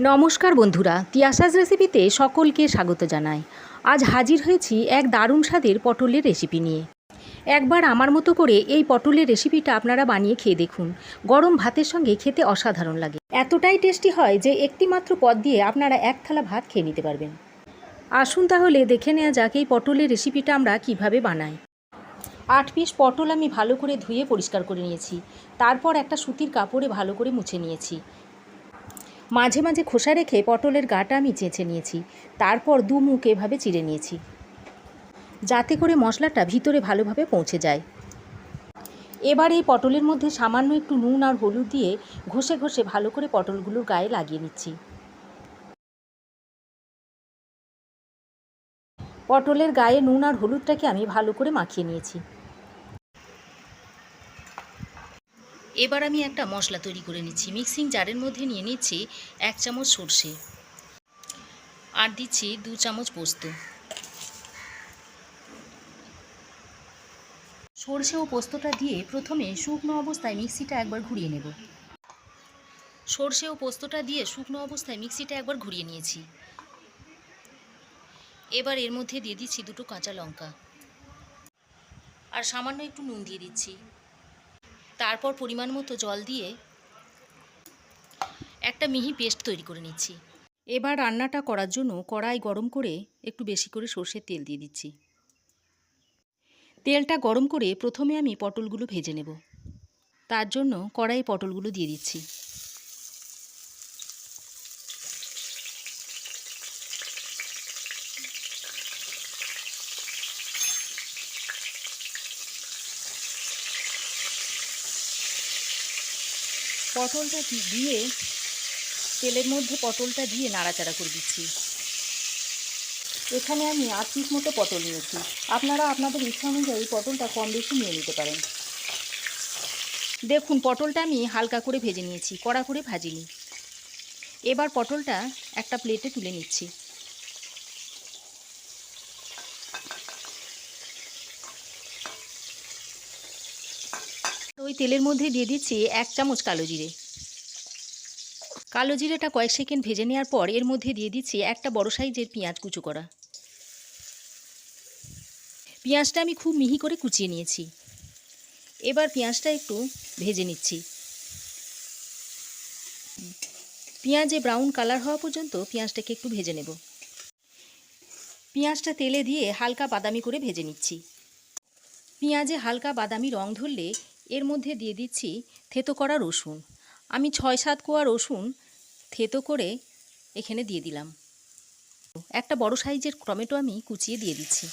নমস্কার বন্ধুরা তিয়াসাস রেসিপিতে সকলকে স্বাগত জানাই। আজ হাজির হয়েছি এক দারুণ স্বাদের পটলের রেসিপি নিয়ে। একবার আমার মতো করে এই পটলের রেসিপিটা আপনারা বানিয়ে খেয়ে দেখুন। গরম ভাতের সঙ্গে খেতে অসাধারণ লাগে। এতটাই টেস্টি হয় যে একটি মাত্র পদ দিয়ে আপনারা এক থালা ভাত খেয়ে নিতে পারবেন। আসুন তাহলে দেখে নেওয়া যাক এই পটলের রেসিপিটা আমরা কীভাবে বানাই। আট পিস পটল আমি ভালো করে ধুয়ে পরিষ্কার করে নিয়েছি। তারপর একটা সুতির কাপড়ে ভালো করে মুছে নিয়েছি। মাঝে মাঝে খোসা রেখে পটলের গাটা আমি চেঁচে নিয়েছি। তারপর দু মুখ এভাবে চিড়ে নিয়েছি। যাতে করে মশলাটা ভিতরে ভালোভাবে পৌঁছে যায়। এবার এই পটলের মধ্যে সামান্য একটু নুন আর হলুদ দিয়ে ঘষে ঘষে ভালো করে পটলগুলোর গায়ে লাগিয়ে নিচ্ছি। পটলের গায়ে নুন আর হলুদটাকে আমি ভালো করে মাখিয়ে নিয়েছি। এবার আমি একটা মশলা তৈরি করে নিচ্ছি। মিক্সিং জারের মধ্যে নিয়ে নিচ্ছি এক চামচ সর্ষে। আর দিচ্ছি দু চামচ পোস্ত। সর্ষে ও পোস্তটা দিয়ে প্রথমে শুকনো অবস্থায় মিক্সিটা একবার ঘুরিয়ে নেব। সর্ষে ও পোস্তটা দিয়ে শুকনো অবস্থায় মিক্সিটা একবার ঘুরিয়ে নিয়েছি। এবার এর মধ্যে দিয়ে দিচ্ছি দুটো কাঁচা লঙ্কা। আর সামান্য একটু নুন দিয়ে দিচ্ছি। তারপর পরিমাণ মতো জল দিয়ে একটা মিহি পেস্ট তৈরি করে নিচ্ছি। এবার রান্নাটা করার জন্য কড়াই গরম করে একটু বেশি করে সর্ষের তেল দিয়ে দিচ্ছি। তেলটা গরম করে প্রথমে আমি পটলগুলো ভেজে নেব। তার জন্য কড়াই পটলগুলো দিয়ে দিচ্ছি। পটলটা দিয়ে তেলের মধ্যে পটলটা দিয়ে নাড়াচাড়া করে দিচ্ছি। এখানে আমি আট পিস মতো পটল নিয়েছি। আপনারা আপনাদের ইচ্ছা অনুযায়ী পটলটা কম বেশি নিয়ে নিতে পারেন। দেখুন, পটলটা আমি হালকা করে ভেজে নিয়েছি, কড়া করে ভাজিনি। এবার পটলটা একটা প্লেটে তুলে নিচ্ছি। তেলের মধ্যে দিয়ে দিচ্ছি এক চামচ কালো জিরে। কালো জিরেটা কয়েক সেকেন্ড ভেজে নেওয়ার পর এর মধ্যে দিয়ে দিচ্ছি একটা বড় সাইজের পেঁয়াজ কুচো করা। পেঁয়াজটা আমি খুব মিহি করে কুচিয়ে নিয়েছি। এবার পেঁয়াজটা একটু ভেজে নিচ্ছি। পেঁয়াজে ব্রাউন কালার হওয়া পর্যন্ত পেঁয়াজটাকে একটু ভেজে নেব। পেঁয়াজটা তেলে দিয়ে হালকা বাদামি করে ভেজে নিচ্ছি। পেঁয়াজে হালকা বাদামি রং ধরলে এর মধ্যে দিয়ে দিচ্ছি থেতো করা রসুন। আমি ছয় সাত কোয়া রসুন থেতো করে এখানে দিয়ে দিলাম। একটা বড় সাইজের টমেটো আমি কুচিয়ে দিয়ে দিচ্ছি।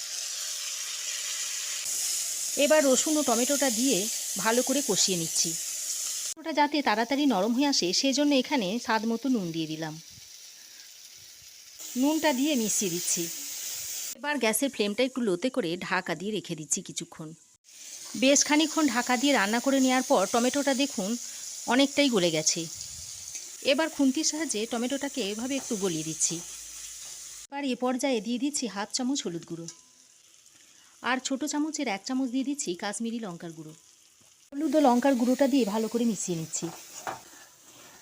এবার রসুন ও টমেটোটা দিয়ে ভালো করে কষিয়ে নিচ্ছি। ওটা যাতে তাড়াতাড়ি নরম হয়ে আসে, সেজন্য এখানে স্বাদ মতো নুন দিয়ে দিলাম। নুনটা দিয়ে মিশিয়ে দিচ্ছি। এবার গ্যাসের ফ্লেমটা একটু লোতে করে ঢাকা দিয়ে রেখে দিচ্ছি কিছুক্ষণ। বেশ খানিক্ষণ ঢাকা দিয়ে রান্না করে নেওয়ার পর টমেটোটা দেখুন অনেকটাই গলে গেছে। এবার খুন্তির সাহায্যে টমেটোটাকে এভাবে একটু গলিয়ে দিচ্ছি। এবার এ পর্যায়ে দিয়ে দিচ্ছি হাফ চামচ হলুদ গুঁড়ো। আর ছোট চামচের এক চামচ দিয়ে দিচ্ছি কাশ্মীরি লঙ্কার গুঁড়ো। হলুদ ও লঙ্কার গুঁড়োটা দিয়ে ভালো করে মিশিয়ে নিচ্ছি।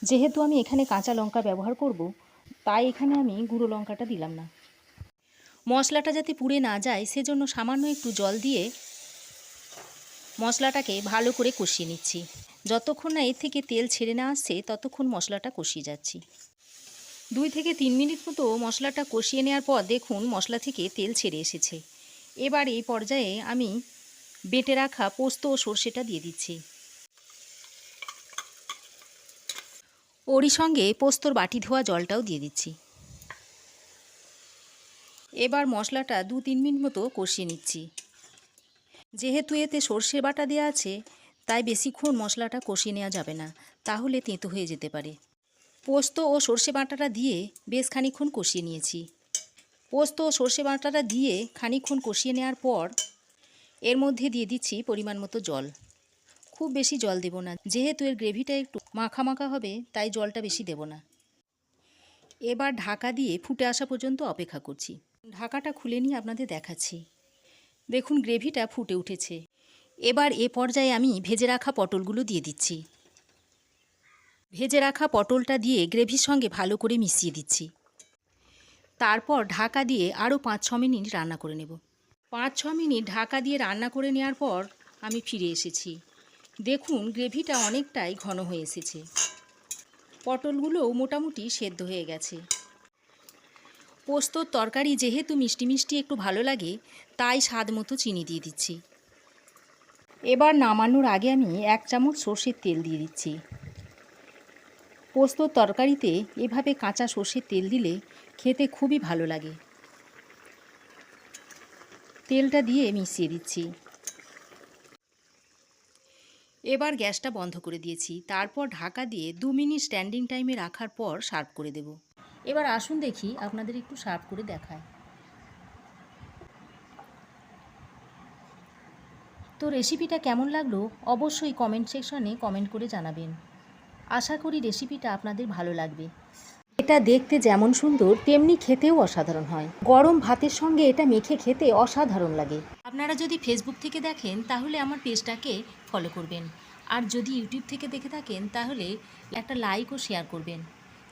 যেহেতু আমি এখানে কাঁচা লঙ্কা ব্যবহার করব, তাই এখানে আমি গুঁড়ো লঙ্কাটা দিলাম না। মশলাটা যাতে পুড়ে না যায়, সেজন্য সামান্য একটু জল দিয়ে মশলাটাকে ভালো করে কষিয়ে নিচ্ছি। যতক্ষণ না এর থেকে তেল ছেড়ে না আসছে, ততক্ষণ মশলাটা কষিয়ে যাচ্ছি। দুই থেকে তিন মিনিট মতো মশলাটা কষিয়ে নেওয়ার পর দেখুন মশলা থেকে তেল ছেড়ে এসেছে। এবার এই পর্যায়ে আমি বেটে রাখা পোস্ত ও সর্ষেটা দিয়ে দিচ্ছি। ওরই সঙ্গে পোস্তর বাটি ধোয়া জলটাও দিয়ে দিচ্ছি। এবার মশলাটা দু তিন মিনিট মতো কষিয়ে নিচ্ছি। যেহেতু এতে সর্ষে বাটা দেওয়া আছে, তাই বেশিক্ষণ মশলাটা কষিয়ে নেওয়া যাবে না। তাহলে তেঁতো হয়ে যেতে পারে। পোস্ত ও সর্ষে বাটাটা দিয়ে বেশ খানিক্ষণ কষিয়ে নিয়েছি। পোস্ত ও সর্ষে বাটাটা দিয়ে খানিকক্ষণ কষিয়ে নেওয়ার পর এর মধ্যে দিয়ে দিচ্ছি পরিমাণ মতো জল। খুব বেশি জল দেব না, যেহেতু এর গ্রেভিটা একটু মাখা মাখা হবে, তাই জলটা বেশি দেব না। এবার ঢাকা দিয়ে ফুটে আসা পর্যন্ত অপেক্ষা করছি। ঢাকাটা খুলে নিয়ে আপনাদের দেখাচ্ছি। দেখুন গ্রেভিটা ফুটে উঠেছে। এবার এ পর্যায়ে আমি ভেজে রাখা পটলগুলো দিয়ে দিচ্ছি। ভেজে রাখা পটলটা দিয়ে গ্রেভির সঙ্গে ভালো করে মিশিয়ে দিচ্ছি। তারপর ঢাকা দিয়ে আরও পাঁচ ছ মিনিট রান্না করে নেব। পাঁচ ছ মিনিট ঢাকা দিয়ে রান্না করে নেওয়ার পর আমি ফিরে এসেছি। দেখুন গ্রেভিটা অনেকটাই ঘন হয়ে এসেছে। পটলগুলোও মোটামুটি সেদ্ধ হয়ে গেছে। পোস্তর তরকারি যেহেতু মিষ্টি মিষ্টি একটু ভালো লাগে, তাই স্বাদ মতো চিনি দিয়ে দিচ্ছি। এবার নামানোর আগে আমি এক চামচ সর্ষের তেল দিয়ে দিচ্ছি। পোস্তর তরকারিতে এভাবে কাঁচা সর্ষের তেল দিলে খেতে খুবই ভালো লাগে। তেলটা দিয়ে মিশিয়ে দিচ্ছি। এবার গ্যাসটা বন্ধ করে দিয়েছি। তারপর ঢাকা দিয়ে দু মিনিট স্ট্যান্ডিং টাইমে রাখার পর সার্ভ করে দেব। এবার আসুন দেখি আপনাদের একটু সার্ভ করে দেখায়। তো রেসিপিটা কেমন লাগল? অবশ্যই কমেন্ট সেকশনে কমেন্ট করে জানাবেন। আশা করি রেসিপিটা আপনাদের ভালো লাগবে। এটা দেখতে যেমন সুন্দর, তেমনি খেতেও অসাধারণ হয়। গরম ভাতের সঙ্গে এটা মেখে খেতে অসাধারণ লাগে। আপনারা যদি ফেসবুক থেকে দেখেন, তাহলে আমার পেজটাকে ফলো করবেন। আর যদি ইউটিউব থেকে দেখে থাকেন, তাহলে একটা লাইক ও শেয়ার করবেন।